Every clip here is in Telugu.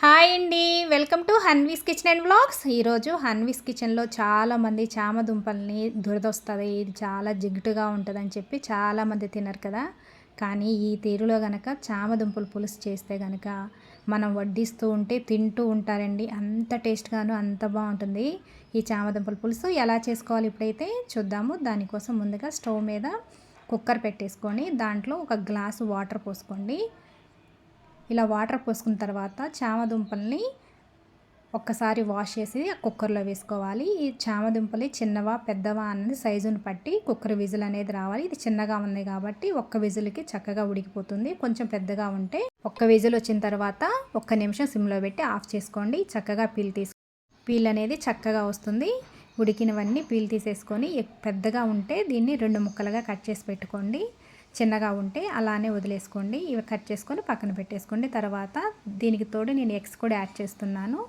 హాయ్ అండి. Welcome to Hanvi's kitchen and vlogs. ఈరోజు హన్వీస్ కిచెన్లో చాలామంది చామదుంపల్ని దురదొస్తుంది. ఇది చాలా జిగుటుగా ఉంటుందని చెప్పి చాలామంది తినరు కదా. కానీ ఈ తీరులో గనక చామదుంపలు పులుసు చేస్తే గనక మనం వడ్డిస్తూ ఉంటే తింటూ ఉంటారండి. అంత టేస్ట్గాను అంత బాగుంటుంది ఈ చామదుంపల పులుసు. ఎలా చేసుకోవాలి ఇప్పుడైతే చూద్దాము. దానికోసం ముందుగా స్టవ్ మీద కుక్కర్ పెట్టేసుకొని దాంట్లో ఒక గ్లాసు వాటర్ పోసుకోండి. ఇలా వాటర్ పోసుకున్న తర్వాత చామదుంపల్ని ఒక్కసారి వాష్ చేసి కుక్కర్లో వేసుకోవాలి. ఈ చామదుంపలు చిన్నవా పెద్దవా అనేది సైజుని పట్టి కుక్కర్ విజిల్ అనేది రావాలి. ఇది చిన్నగా ఉంది కాబట్టి ఒక్క విజిల్కి చక్కగా ఉడికిపోతుంది. కొంచెం పెద్దగా ఉంటే ఒక్క విజిల్ వచ్చిన తర్వాత ఒక్క నిమిషం సిమ్లో పెట్టి ఆఫ్ చేసుకోండి. చక్కగా పీల్ తీసు పీల్ అనేది చక్కగా వస్తుంది. ఉడికినవన్నీ పీల్ తీసేసుకొని పెద్దగా ఉంటే దీన్ని రెండు ముక్కలుగా కట్ చేసి పెట్టుకోండి. చిన్నగా ఉంటే అలానే వదిలేసుకోండి. ఇవి కట్ చేసుకొని పక్కన పెట్టేసుకోండి. తర్వాత దీనికి తోడు నేను ఎగ్స్ కూడా యాడ్ చేస్తున్నాను.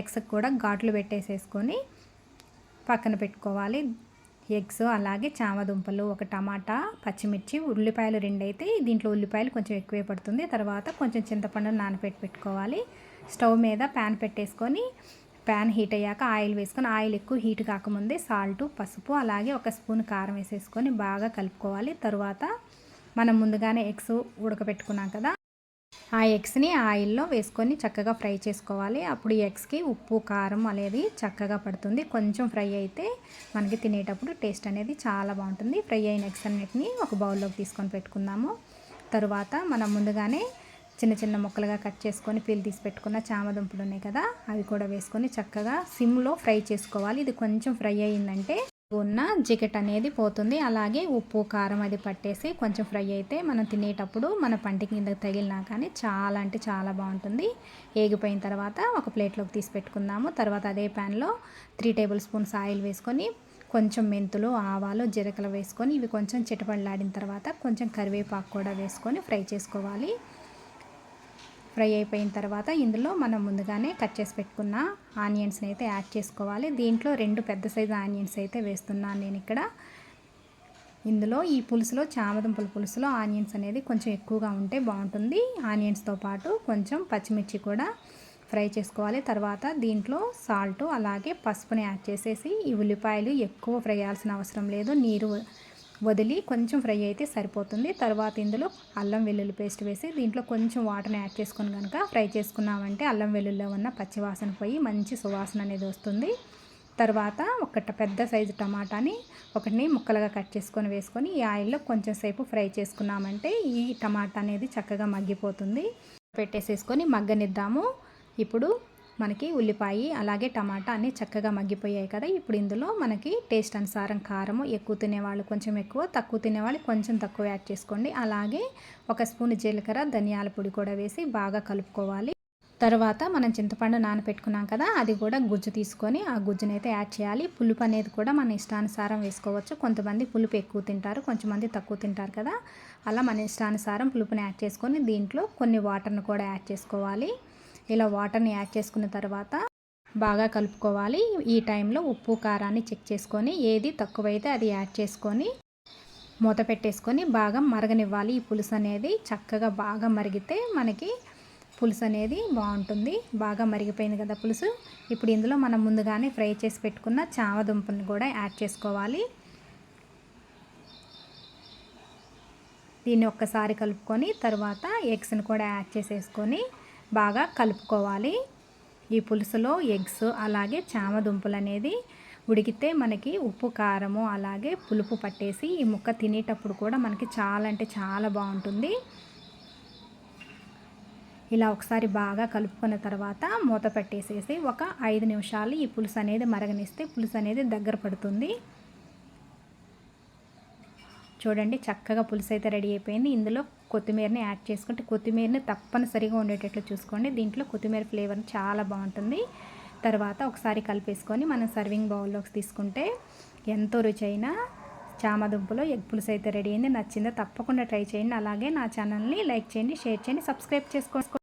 ఎగ్స్ కూడా ఘాట్లు పెట్టేసేసుకొని పక్కన పెట్టుకోవాలి. ఎగ్స్ అలాగే చామదుంపలు ఒక టమాటా పచ్చిమిర్చి ఉల్లిపాయలు రెండు అయితే దీంట్లో ఉల్లిపాయలు కొంచెం ఎక్కువే పడుతుంది. తర్వాత కొంచెం చింతపండు నానపెట్టి పెట్టుకోవాలి. స్టవ్ మీద ప్యాన్ పెట్టేసుకొని ప్యాన్ హీట్ అయ్యాక ఆయిల్ వేసుకొని ఆయిల్ ఎక్కువ హీట్ కాకముందే సాల్ట్ పసుపు అలాగే ఒక స్పూన్ కారం వేసేసుకొని బాగా కలుపుకోవాలి. తర్వాత మనం ముందుగానే ఎగ్స్ ఉడకబెట్టుకున్నాం కదా. ఆ ఎగ్స్ని ఆయిల్లో వేసుకొని చక్కగా ఫ్రై చేసుకోవాలి. అప్పుడు ఎగ్స్కి ఉప్పు కారం అనేది చక్కగా పడుతుంది. కొంచెం ఫ్రై అయితే మనకి తినేటప్పుడు టేస్ట్ అనేది చాలా బాగుంటుంది. ఫ్రై అయిన ఎగ్స్ అన్నిటిని ఒక బౌల్లోకి తీసుకొని పెట్టుకుందాము. తరువాత మనం ముందుగానే చిన్న చిన్న ముక్కలుగా కట్ చేసుకొని పీల్ తీసి పెట్టుకున్న చామదుంపలు ఉన్నాయి కదా అవి కూడా వేసుకొని చక్కగా సిమ్లో ఫ్రై చేసుకోవాలి. ఇది కొంచెం ఫ్రై అయ్యిందంటే ఉన్న జికెట్ అనేది పోతుంది. అలాగే ఉప్పు కారం అది పట్టేసి కొంచెం ఫ్రై అయితే మనం తినేటప్పుడు మన పంటి కింద తగిలినా కానీ చాలా అంటే చాలా బాగుంటుంది. ఏగిపోయిన తర్వాత ఒక ప్లేట్లోకి తీసి పెట్టుకుందాము. తర్వాత అదే ప్యాన్లో త్రీ టేబుల్ స్పూన్స్ ఆయిల్ వేసుకొని కొంచెం మెంతులు ఆవాలు జీరకలు వేసుకొని ఇవి కొంచెం చిటపడలాడిన తర్వాత కొంచెం కరివేపాకు కూడా వేసుకొని ఫ్రై చేసుకోవాలి. ఫ్రై అయిపోయిన తర్వాత ఇందులో మనం ముందుగానే కట్ చేసి పెట్టుకున్న ఆనియన్స్ని అయితే యాడ్ చేసుకోవాలి. దీంట్లో రెండు పెద్ద సైజు ఆనియన్స్ అయితే వేస్తున్నాను నేను ఇక్కడ. ఇందులో ఈ పులుసులో చామదుంపల పులుసులో ఆనియన్స్ అనేది కొంచెం ఎక్కువగా ఉంటే బాగుంటుంది. ఆనియన్స్తో పాటు కొంచెం పచ్చిమిర్చి కూడా ఫ్రై చేసుకోవాలి. తర్వాత దీంట్లో సాల్ట్ అలాగే పసుపుని యాడ్ చేసేసి ఈ ఉల్లిపాయలు ఎక్కువ ఫ్రై చేయాల్సిన అవసరం లేదు. నీరు వదిలి కొంచెం ఫ్రై అయితే సరిపోతుంది. తర్వాత ఇందులో అల్లం వెల్లుల్లి పేస్ట్ వేసి దీంట్లో కొంచెం వాటర్ని యాడ్ చేసుకొని కనుక ఫ్రై చేసుకున్నామంటే అల్లం వెల్లుల్లిలో ఉన్న పచ్చివాసన పోయి మంచి సువాసన అనేది వస్తుంది. తర్వాత ఒక పెద్ద సైజు టమాటాని ఒకటిని ముక్కలుగా కట్ చేసుకొని వేసుకొని ఈ ఆయిల్లో కొంచెం సేపు ఫ్రై చేసుకున్నామంటే ఈ టమాటా అనేది చక్కగా మగ్గిపోతుంది. పెట్టేసేసుకొని మగ్గనిద్దాము. ఇప్పుడు మనకి ఉల్లిపాయ అలాగే టమాటా అన్నీ చక్కగా మగ్గిపోయాయి కదా. ఇప్పుడు ఇందులో మనకి టేస్ట్ అనుసారం కారము ఎక్కువ తినేవాళ్ళు కొంచెం ఎక్కువ తక్కువ తినేవాళ్ళు కొంచెం తక్కువ యాడ్ చేసుకోండి. అలాగే ఒక స్పూన్ జీలకర్ర ధనియాల పొడి కూడా వేసి బాగా కలుపుకోవాలి. తర్వాత మనం చింతపండు నానపెట్టుకున్నాం కదా అది కూడా గుజ్జు తీసుకొని ఆ గుజ్జుని అయితే యాడ్ చేయాలి. పులుపు అనేది కూడా మన ఇష్టానుసారం వేసుకోవచ్చు. కొంతమంది పులుపు ఎక్కువ తింటారు కొంతమంది తక్కువ తింటారు కదా. అలా మన ఇష్టానుసారం పులుపుని యాడ్ చేసుకొని దీంట్లో కొన్ని వాటర్ను కూడా యాడ్ చేసుకోవాలి. ఇలా వాటర్ని యాడ్ చేసుకున్న తర్వాత బాగా కలుపుకోవాలి. ఈ టైంలో ఉప్పు కారాన్ని చెక్ చేసుకొని ఏది తక్కువైతే అది యాడ్ చేసుకొని మూత పెట్టేసుకొని బాగా మరగనివ్వాలి. ఈ పులుసు అనేది చక్కగా బాగా మరిగితే మనకి పులుసు అనేది బాగుంటుంది. బాగా మరిగిపోయింది కదా పులుసు. ఇప్పుడు ఇందులో మనం ముందుగానే ఫ్రై చేసి పెట్టుకున్న చామదుంపని కూడా యాడ్ చేసుకోవాలి. దీన్ని ఒక్కసారి కలుపుకొని తర్వాత ఎగ్స్ని కూడా యాడ్ చేసేసుకొని బాగా కలుపుకోవాలి. ఈ పులుసులో ఎగ్స్ అలాగే చామదుంపలు అనేది ఉడికితే మనకి ఉప్పు కారము అలాగే పులుపు పట్టేసి ఈ ముక్క తినేటప్పుడు కూడా మనకి చాలా అంటే చాలా బాగుంటుంది. ఇలా ఒకసారి బాగా కలుపుకున్న తర్వాత మూత పెట్టేసేసి ఒక ఐదు నిమిషాలు ఈ పులుసు అనేది మరగనిస్తే పులుసు అనేది దగ్గర పడుతుంది. చూడండి చక్కగా పులుసు అయితే రెడీ అయిపోయింది. ఇందులో కొత్తిమీరని యాడ్ చేసుకుంటే కొత్తిమీరని తప్పనిసరిగా ఉండేటట్లు చూసుకోండి. దీంట్లో కొత్తిమీర ఫ్లేవర్ చాలా బాగుంటుంది. తర్వాత ఒకసారి కలిపేసుకొని మనం సర్వింగ్ బౌల్లోకి తీసుకుంటే ఎంతో రుచైన చామదుంపులో ఎగ్ పులుసు అయితే రెడీ అయింది. నచ్చిందో తప్పకుండా ట్రై చేయండి. అలాగే నా ఛానల్ని లైక్ చేయండి షేర్ చేయండి సబ్స్క్రైబ్ చేసుకోండి.